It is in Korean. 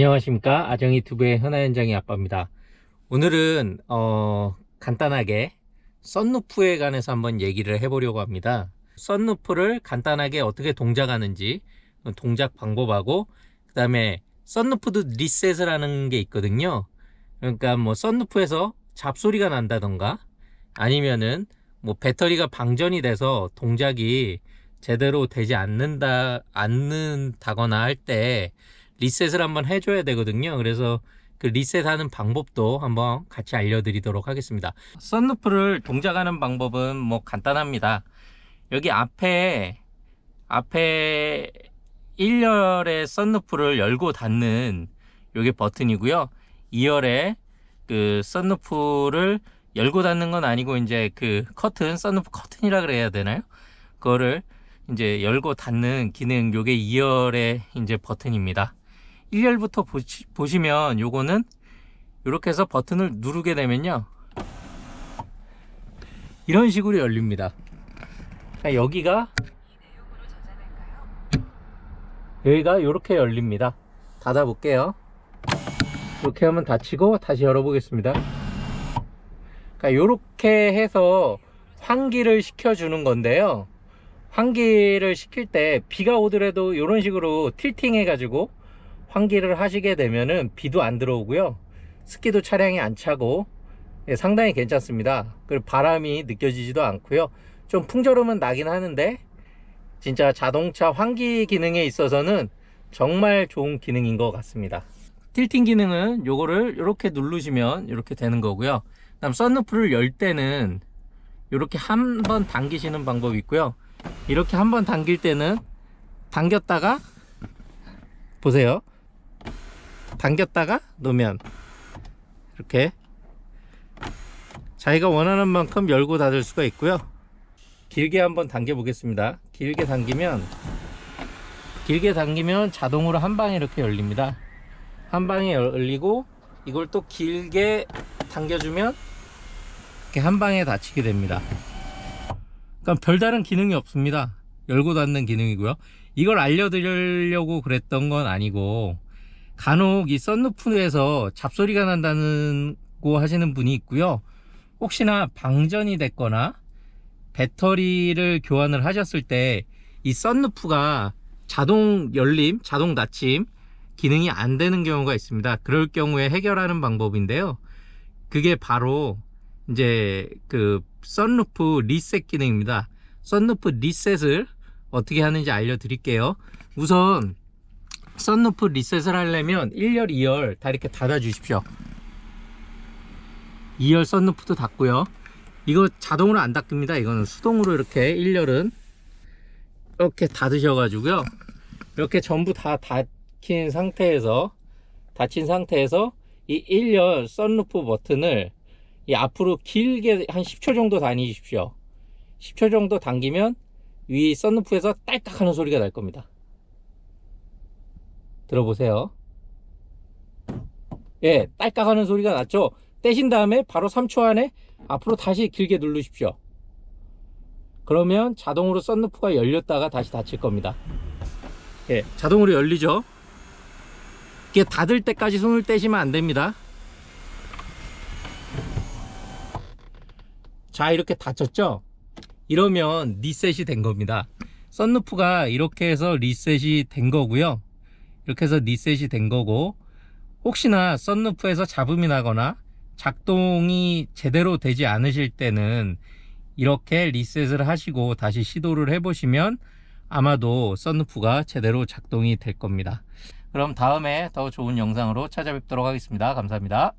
안녕하십니까? 아정이튜브의 현아현장의 아빠입니다. 오늘은 어, 간단하게 썬루프에 관해서 한번 얘기를 해보려고 합니다. 썬루프를 간단하게 어떻게 동작하는지 동작 방법하고 그 다음에 썬루프도 리셋을 하는 게 있거든요. 그러니까 뭐 썬루프에서 잡소리가 난다던가 아니면은 뭐 배터리가 방전이 돼서 동작이 제대로 되지 않는다 않는다거나 할 때 리셋을 한번 해줘야 되거든요. 그래서 그 리셋하는 방법도 한번 같이 알려드리도록 하겠습니다. 썬루프를 동작하는 방법은 뭐 간단합니다. 여기 앞에 앞에 1열의 썬루프를 열고 닫는 요게 버튼이고요. 2열에 그 썬루프를 열고 닫는 건 아니고 이제 그 커튼 썬루프 커튼이라 그래야 되나요? 그거를 이제 열고 닫는 기능 요게 2열의 이제 버튼입니다. 1열부터 보시, 보시면 요거는 이렇게 해서 버튼을 누르게 되면요. 이런 식으로 열립니다. 그러니까 여기가 여기가 이렇게 열립니다. 닫아 볼게요. 이렇게 하면 닫히고 다시 열어 보겠습니다. 그러니까 이렇게 해서 환기를 시켜 주는 건데요. 환기를 시킬 때 비가 오더라도 이런 식으로 틸팅 해 가지고 환기를 하시게 되면은 비도 안 들어오고요. 습기도 차량이 안 차고 예, 상당히 괜찮습니다. 그리고 바람이 느껴지지도 않고요. 좀 풍절음은 나긴 하는데 진짜 자동차 환기 기능에 있어서는 정말 좋은 기능인 것 같습니다. 틸팅 기능은 요거를 이렇게 누르시면 이렇게 되는 거고요. 그다음 썬루프를 열 때는 이렇게 한 번 당기시는 방법이 있고요. 이렇게 한 번 당길 때는 당겼다가 보세요. 당겼다가 놓으면 이렇게 자기가 원하는 만큼 열고 닫을 수가 있고요. 길게 한번 당겨 보겠습니다. 길게 당기면 길게 당기면 자동으로 한 방에 이렇게 열립니다. 한 방에 열리고 이걸 또 길게 당겨주면 이렇게 한 방에 닫히게 됩니다. 그러니까 별다른 기능이 없습니다. 열고 닫는 기능이고요. 이걸 알려드리려고 그랬던 건 아니고 간혹 이 썬루프에서 잡소리가 난다고 하시는 분이 있고요. 혹시나 방전이 됐거나 배터리를 교환을 하셨을 때 이 썬루프가 자동 열림, 자동 닫힘 기능이 안 되는 경우가 있습니다. 그럴 경우에 해결하는 방법인데요. 그게 바로 이제 그 썬루프 리셋 기능입니다. 썬루프 리셋을 어떻게 하는지 알려드릴게요. 우선 썬루프 리셋을 하려면 1열, 2열 다 이렇게 닫아 주십시오. 2열 썬루프도 닫고요. 이거 자동으로 안 닫힙니다. 이거는 수동으로 이렇게 1열은 이렇게 닫으셔 가지고요. 이렇게 전부 다 닫힌 상태에서 닫힌 상태에서 이 1열 썬루프 버튼을 이 앞으로 길게 한 10초 정도 다니십시오. 10초 정도 당기면 위 썬루프에서 딸깍 하는 소리가 날 겁니다. 들어보세요. 예, 딸깍 하는 소리가 났죠? 떼신 다음에 바로 3초 안에 앞으로 다시 길게 누르십시오. 그러면 자동으로 썬루프가 열렸다가 다시 닫힐 겁니다. 예, 자동으로 열리죠? 이게 닫을 때까지 손을 떼시면 안 됩니다. 자, 이렇게 닫혔죠? 이러면 리셋이 된 겁니다. 썬루프가 이렇게 해서 리셋이 된 거고요. 이렇게 해서 리셋이 된 거고 혹시나 썬루프에서 잡음이 나거나 작동이 제대로 되지 않으실 때는 이렇게 리셋을 하시고 다시 시도를 해보시면 아마도 썬루프가 제대로 작동이 될 겁니다. 그럼 다음에 더 좋은 영상으로 찾아뵙도록 하겠습니다. 감사합니다.